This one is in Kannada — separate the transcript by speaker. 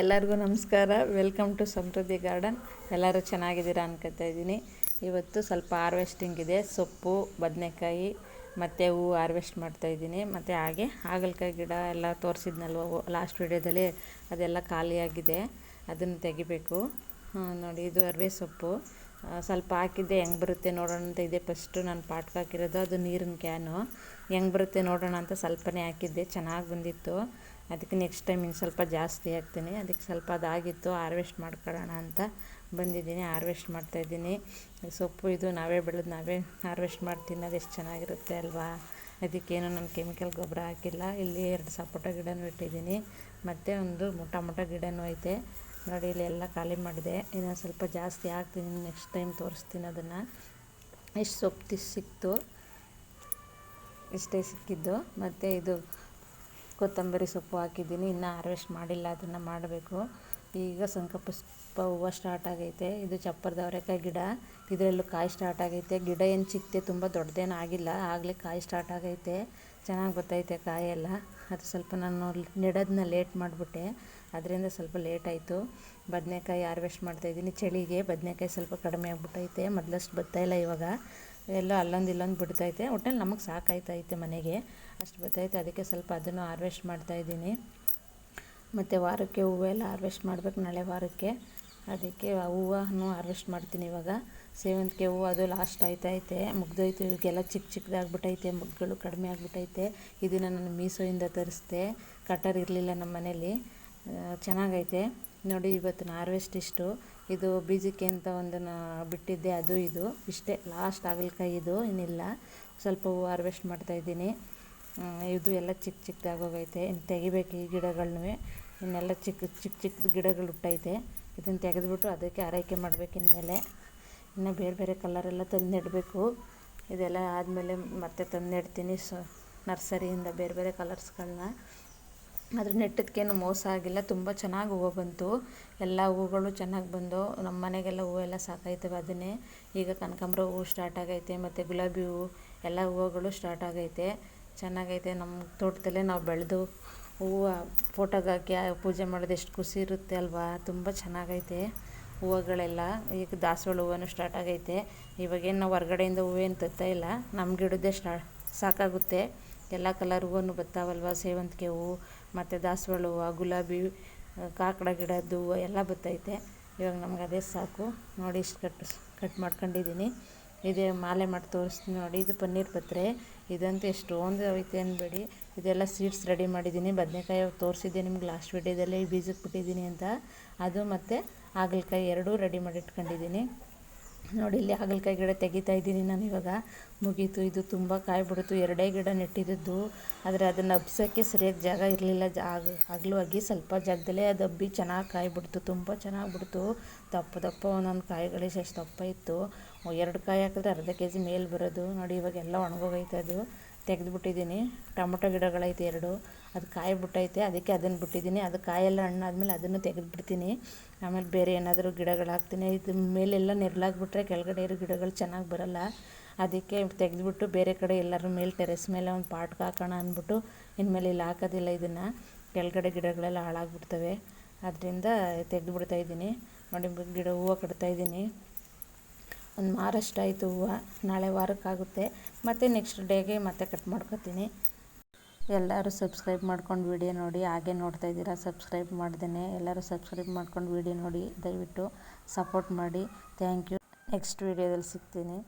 Speaker 1: ಎಲ್ಲರಿಗೂ ನಮಸ್ಕಾರ. ವೆಲ್ಕಮ್ ಟು ಸಮೃದ್ಧಿ ಗಾರ್ಡನ್ ಎಲ್ಲರೂ ಚೆನ್ನಾಗಿದ್ದೀರಾ ಅನ್ಕೋತಾ ಇದ್ದೀನಿ. ಇವತ್ತು ಸ್ವಲ್ಪ ಹಾರ್ವೆಸ್ಟಿಂಗ್ ಇದೆ. ಸೊಪ್ಪು, ಬದನೆಕಾಯಿ, ಮತ್ತು ಹೂವು ಹಾರ್ವೆಸ್ಟ್ ಮಾಡ್ತಾಯಿದ್ದೀನಿ ಮತ್ತು ಹಾಗೆ ಹಾಗಲಕಾಯಿ ಗಿಡ ಎಲ್ಲ ತೋರಿಸಿದ್ನಲ್ವ ಲಾಸ್ಟ್ ವೀಡಿಯೋದಲ್ಲಿ ಅದೆಲ್ಲ ಖಾಲಿಯಾಗಿದೆ ಅದನ್ನು ತೆಗಿಬೇಕು. ನೋಡಿ, ಇದು ಅರಿವೆ ಸೊಪ್ಪು. ಸ್ವಲ್ಪ ಹಾಕಿದ್ದೆ. ಹೆಂಗೆ ಬರುತ್ತೆ ನೋಡೋಣ ಅಂತ ಇದೆ. ಫಸ್ಟು ನಾನು ಪಾಟ್ಗೆ ಹಾಕಿರೋದು. ಅದು ನೀರಿನ ಕ್ಯಾನು ಹೆಂಗೆ ಬರುತ್ತೆ ನೋಡೋಣ ಅಂತ ಸ್ವಲ್ಪನೇ ಹಾಕಿದ್ದೆ. ಚೆನ್ನಾಗಿ ಬಂದಿತ್ತು. ಅದಕ್ಕೆ ನೆಕ್ಸ್ಟ್ ಟೈಮ್ ಇನ್ನು ಸ್ವಲ್ಪ ಜಾಸ್ತಿ ಹಾಕ್ತೀನಿ. ಅದಕ್ಕೆ ಸ್ವಲ್ಪ ಅದಾಗಿತ್ತು ಹಾರ್ವೆಸ್ಟ್ ಮಾಡ್ಕೊಳ್ಳೋಣ ಅಂತ ಬಂದಿದ್ದೀನಿ ಹಾರ್ವೆಸ್ಟ್ ಮಾಡ್ತಾಯಿದ್ದೀನಿ ಸೊಪ್ಪು ಇದು ನಾವೇ ಬೆಳೆದು ನಾವೇ ಹಾರ್ವೆಸ್ಟ್ ಮಾಡಿ ತಿನ್ನೋದು ಎಷ್ಟು ಚೆನ್ನಾಗಿರುತ್ತೆ ಅಲ್ವಾ? ಅದಕ್ಕೇನು ನಾನು ಕೆಮಿಕಲ್ ಗೊಬ್ಬರ ಹಾಕಿಲ್ಲ. ಇಲ್ಲಿ ಎರಡು ಸಪೋಟ ಗಿಡನೂ ಇಟ್ಟಿದ್ದೀನಿ. ಮತ್ತು ಒಂದು ಟೊಮೊಟೊ ಗಿಡನೂ ಐತೆ. ನೋಡಿ, ಇಲ್ಲಿ ಎಲ್ಲ ಖಾಲಿ ಮಾಡಿದೆ. ಇನ್ನು ಸ್ವಲ್ಪ ಜಾಸ್ತಿ ಹಾಕ್ತೀನಿ. ನೆಕ್ಸ್ಟ್ ಟೈಮ್ ತೋರಿಸ್ತೀನಿ ಅದನ್ನು. ಎಷ್ಟು ಸೊಪ್ಪು ಸಿಕ್ತು? ಇಷ್ಟೇ ಸಿಕ್ಕಿದ್ದು. ಮತ್ತು ಇದು ಕೊತ್ತಂಬರಿ ಸೊಪ್ಪು ಹಾಕಿದ್ದೀನಿ, ಇನ್ನೂ ಹಾರ್ವೆಸ್ಟ್ ಮಾಡಿಲ್ಲ, ಅದನ್ನು ಮಾಡಬೇಕು. ಈಗ ಸಂಕಪುಷ್ಪ ಹೂವು ಸ್ಟಾರ್ಟ್ ಆಗೈತೆ. ಇದು ಚಪ್ಪರದ ಅವರೆಕಾಯಿ ಗಿಡ. ಇದರಲ್ಲೂ ಕಾಯಿ ಸ್ಟಾರ್ಟ್ ಆಗೈತೆ. ಗಿಡ ಏನು ಚಿಕ್ಕದೆ ತುಂಬ ದೊಡ್ಡದೇನು ಆಗಿಲ್ಲ. ಆಗಲೇ ಕಾಯಿ ಸ್ಟಾರ್ಟ್ ಆಗೈತೆ. ಚೆನ್ನಾಗಿ ಬರ್ತೈತೆ ಕಾಯೆಲ್ಲ ಅದು ಸ್ವಲ್ಪ ನಾನು ನೆಡೋದನ್ನ ಲೇಟ್ ಮಾಡಿಬಿಟ್ಟೆ. ಅದರಿಂದ ಸ್ವಲ್ಪ ಲೇಟ್ ಆಯಿತು. ಬದನೆಕಾಯಿ ಹಾರ್ವೆಸ್ಟ್ ಮಾಡ್ತಾಯಿದ್ದೀನಿ ಚಳಿಗೆ ಬದನೆಕಾಯಿ ಸ್ವಲ್ಪ ಕಡಿಮೆ ಆಗ್ಬಿಟ್ಟೈತೆ. ಮೊದಲಷ್ಟು ಬರ್ತಾಯಿಲ್ಲ ಇವಾಗ. ಎಲ್ಲ ಅಲ್ಲೊಂದು ಇಲ್ಲೊಂದು ಬಿಡ್ತೈತೆ. ಒಟ್ಟಲ್ಲಿ ನಮಗೆ ಸಾಕಾಯ್ತೈತೆ ಮನೆಗೆ. ಅಷ್ಟು ಬರ್ತೈತೆ ಅದಕ್ಕೆ ಸ್ವಲ್ಪ ಅದನ್ನು ಹಾರ್ವೆಸ್ಟ್ ಮಾಡ್ತಾಯಿದ್ದೀನಿ ಮತ್ತು ವಾರಕ್ಕೆ ಹೂವೆಲ್ಲ ಹಾರ್ವೆಸ್ಟ್ ಮಾಡಬೇಕು ನಾಳೆ ವಾರಕ್ಕೆ. ಅದಕ್ಕೆ ಆ ಹೂವನ್ನು ಹಾರ್ವೆಸ್ಟ್ ಮಾಡ್ತೀನಿ ಇವಾಗ. ಸೇವಂತಿಗೆ ಹೂವು ಅದು ಲಾಸ್ಟ್ ಆಯ್ತೈತೆ. ಮುಗ್ದೋಯ್ತು. ಇವಕ್ಕೆಲ್ಲ ಚಿಕ್ಕ ಚಿಕ್ಕದಾಗ್ಬಿಟ್ಟೈತೆ ಮುಗ್ಗಳು ಕಡಿಮೆ ಆಗಿಬಿಟ್ಟೈತೆ. ಇದನ್ನು ನಾನು ಮೀಸೋಯಿಂದ ತರಿಸ್ದೆ. ಕಟರ್ ಇರಲಿಲ್ಲ ನಮ್ಮ ಮನೇಲಿ ಚೆನ್ನಾಗೈತೆ. ನೋಡಿ ಇವತ್ತು ಹಾರ್ವೆಸ್ಟ್ ಇಷ್ಟು. ಇದು ಬೀಜಕ್ಕೆ ಅಂತ ಒಂದನ್ನು ಬಿಟ್ಟಿದ್ದೆ, ಅದು ಇದು. ಇಷ್ಟೇ ಲಾಸ್ಟ್ ಹಾಗಲಕಾಯಿ ಇದು ಇನ್ನಿಲ್ಲ ಸ್ವಲ್ಪ ಹೂವು ಹಾರ್ವೆಸ್ಟ್ ಮಾಡ್ತಾಯಿದ್ದೀನಿ ಇದು ಎಲ್ಲ ಚಿಕ್ಕ ಚಿಕ್ಕದಾಗೋಗೈತೆ ಇನ್ನು ತೆಗಿಬೇಕು ಈ ಗಿಡಗಳನ್ನೂ ಇನ್ನೆಲ್ಲ ಚಿಕ್ಕ ಚಿಕ್ಕ ಚಿಕ್ಕ ಗಿಡಗಳು ಹುಟ್ಟೈತೆ. ಇದನ್ನು ತೆಗೆದುಬಿಟ್ಟು ಅದಕ್ಕೆ ಆರೈಕೆ ಮಾಡಬೇಕು ಇನ್ಮೇಲೆ. ಇನ್ನು ಬೇರೆ ಬೇರೆ ಕಲರೆಲ್ಲ ತಂದು ನೆಡಬೇಕು ಇದೆಲ್ಲ ಆದಮೇಲೆ ಮತ್ತೆ ತಂದು ನೆಡ್ತೀನಿ ಸೊ, ನರ್ಸರಿಯಿಂದ ಬೇರೆ ಬೇರೆ ಕಲರ್ಸ್ಗಳನ್ನ ಅದ್ರ ನೆಟ್ಟದಕ್ಕೇನು ಮೋಸ ಆಗಿಲ್ಲ. ತುಂಬ ಚೆನ್ನಾಗಿ ಹೂವು ಬಂತು. ಎಲ್ಲ ಹೂಗಳು ಚೆನ್ನಾಗಿ ಬಂದು ನಮ್ಮ ಮನೆಗೆಲ್ಲ ಹೂವೆಲ್ಲ ಸಾಕಾಯ್ತವೆ ಅದನ್ನೇ. ಈಗ ಕನಕಾಂಬ್ರ ಹೂವು ಸ್ಟಾರ್ಟ್ ಆಗೈತೆ, ಮತ್ತು ಗುಲಾಬಿ ಹೂವು ಎಲ್ಲ ಹೂವುಗಳು ಸ್ಟಾರ್ಟ್ ಆಗೈತೆ. ಚೆನ್ನಾಗೈತೆ. ನಮ್ಮ ತೋಟದಲ್ಲೇ ನಾವು ಬೆಳೆದು ಹೂವು ಫೋಟೋಗೆ ಹಾಕಿ ಪೂಜೆ ಮಾಡೋದು ಎಷ್ಟು ಖುಷಿ ಇರುತ್ತೆ ಅಲ್ವಾ? ತುಂಬ ಚೆನ್ನಾಗೈತೆ ಹೂವುಗಳೆಲ್ಲ. ಈಗ ದಾಸವಾಳ ಹೂವನ್ನು ಸ್ಟಾರ್ಟ್ ಆಗೈತೆ. ಇವಾಗೇನು ನಾವು ಹೊರ್ಗಡೆಯಿಂದ ಹೂವೇನು ತರ್ತಾ ಇಲ್ಲ. ನಮ್ಮ ಗಿಡದ್ದೇ ಸ್ಟಾ ಸಾಕಾಗುತ್ತೆ. ಎಲ್ಲ ಕಲರ್ ಹೂವು ಬರ್ತಾವಲ್ವ ಸೇವಂತಿಗೆ ಹೂವು ಮತ್ತು ದಾಸವಾಳ ಹೂವು ಗುಲಾಬಿ ಕಾಕಡ ಗಿಡದ್ದು ಹೂವು ಎಲ್ಲ ಬರ್ತೈತೆ ಇವಾಗ ನಮ್ಗೆ ಅದೇ ಸಾಕು. ನೋಡಿ ಇಷ್ಟು ಕಟ್ ಕಟ್ ಮಾಡ್ಕೊಂಡಿದ್ದೀನಿ ಇದೇ ಮಾಲೆ ಮಾಡಿ ತೋರಿಸ್ತೀನಿ ನೋಡಿ. ಇದು ಪನ್ನೀರ್ ಪತ್ರೆ. ಇದಂತೂ ಎಷ್ಟೊಂದು ಐತೆ ಅನ್ಬೇಡಿ. ಇದೆಲ್ಲ ಸೀಡ್ಸ್ ರೆಡಿ ಮಾಡಿದ್ದೀನಿ ಬದನೆಕಾಯಿ ತೋರಿಸಿದ್ದೆ ನಿಮ್ಗೆ ಲಾಸ್ಟ್ ವೀಡಿಯೋದಲ್ಲೇ. ಬೀಜಕ್ಕೆ ಬಿಟ್ಟಿದ್ದೀನಿ ಅಂತ. ಅದು ಮತ್ತು ಹಾಗಲಕಾಯಿ ಎರಡೂ ರೆಡಿ ಮಾಡಿ ಇಟ್ಕೊಂಡಿದ್ದೀನಿ ನೋಡಿ, ಇಲ್ಲಿ ಹಾಗಲಕಾಯಿ ಗಿಡ ತೆಗಿತಾ ಇದ್ದೀನಿ ನಾನು ಇವಾಗ. ಮುಗೀತು, ಇದು ತುಂಬ ಕಾಯಿ ಬಿಡ್ತು ಎರಡೇ ಗಿಡ ನೆಟ್ಟಿದ್ದು. ಆದರೆ ಅದನ್ನು ಹಬ್ಸೋಕ್ಕೆ ಸರಿಯಾಗಿ ಜಾಗ ಇರಲಿಲ್ಲ. ಜಾಗ ಹಗಲು ಆಗಿ ಸ್ವಲ್ಪ ಜಾಗದಲ್ಲೇ ಅದು ಹಬ್ಬಿ ಚೆನ್ನಾಗಿ ಕಾಯಿ ಬಿಡ್ತು ತುಂಬ ಚೆನ್ನಾಗಿ ಬಿಡ್ತು ದಪ್ಪ ದಪ್ಪ ಒಂದೊಂದು ಕಾಯಿಗಳು ಎಷ್ಟು ದಪ್ಪ ಇತ್ತು. ಎರಡು ಕಾಯಿ ಹಾಕಿದ್ರೆ ಅರ್ಧ ಕೆ ಜಿ ಮೇಲೆ ಬರೋದು. ನೋಡಿ, ಇವಾಗೆಲ್ಲ ಒಣಗೋಗೈತೆ ಅದು. ತೆಗೆದುಬಿಟ್ಟಿದ್ದೀನಿ. ಟೊಮೊಟೊ ಗಿಡಗಳೈತೆ ಎರಡು. ಅದು ಕಾಯಿ ಬಿಟ್ಟೈತೆ ಅದಕ್ಕೆ ಅದನ್ನು ಬಿಟ್ಟಿದ್ದೀನಿ. ಅದು ಕಾಯೆಲ್ಲ ಹಣ್ಣಾದ್ಮೇಲೆ ಅದನ್ನು ತೆಗೆದುಬಿಡ್ತೀನಿ. ಆಮೇಲೆ ಬೇರೆ ಏನಾದರೂ ಗಿಡಗಳು ಹಾಕ್ತೀನಿ. ಇದು ಮೇಲೆಲ್ಲ ನೆರಳಾಗ್ಬಿಟ್ರೆ ಕೆಳಗಡೆ ಇರೋ ಗಿಡಗಳು ಚೆನ್ನಾಗಿ ಬರೋಲ್ಲ. ಅದಕ್ಕೆ ತೆಗೆದುಬಿಟ್ಟು ಬೇರೆ ಕಡೆ ಎಲ್ಲರೂ ಮೇಲೆ ಟೆರೆಸ್ ಮೇಲೆ ಒಂದು ಪಾಟ್ಗೆ ಹಾಕೋಣ ಅಂದ್ಬಿಟ್ಟು ಇನ್ಮೇಲೆ ಇಲ್ಲಿ ಹಾಕೋದಿಲ್ಲ ಇದನ್ನು. ಕೆಳಗಡೆ ಗಿಡಗಳೆಲ್ಲ ಹಾಳಾಗ್ಬಿಡ್ತವೆ. ಅದರಿಂದ ತೆಗೆದುಬಿಡ್ತಾಯಿದ್ದೀನಿ ನೋಡಿ, ಗಿಡ ಹೂವು ಕಟ್ತಾಯಿದ್ದೀನಿ ಒಂದು ಮಾರಷ್ಟು ಆಯಿತು ಹೂವು. ನಾಳೆ ವಾರಕ್ಕಾಗುತ್ತೆ. ಮತ್ತು ನೆಕ್ಸ್ಟ್ ಡೇಗೆ ಮತ್ತೆ ಕಟ್ ಮಾಡ್ಕೊತೀನಿ. ಎಲ್ಲರೂ ಸಬ್ಸ್ಕ್ರೈಬ್ ಮಾಡ್ಕೊಂಡು ವೀಡಿಯೋ ನೋಡಿ. ಹಾಗೆ ನೋಡ್ತಾ ಇದ್ದೀರಾ ಸಬ್ಸ್ಕ್ರೈಬ್ ಮಾಡ್ದೇ ಎಲ್ಲರೂ ಸಬ್ಸ್ಕ್ರೈಬ್ ಮಾಡ್ಕೊಂಡು ವಿಡಿಯೋ ನೋಡಿ. ದಯವಿಟ್ಟು ಸಪೋರ್ಟ್ ಮಾಡಿ. ಥ್ಯಾಂಕ್ ಯು ನೆಕ್ಸ್ಟ್ ವಿಡಿಯೋದಲ್ಲಿ ಸಿಗ್ತೀನಿ.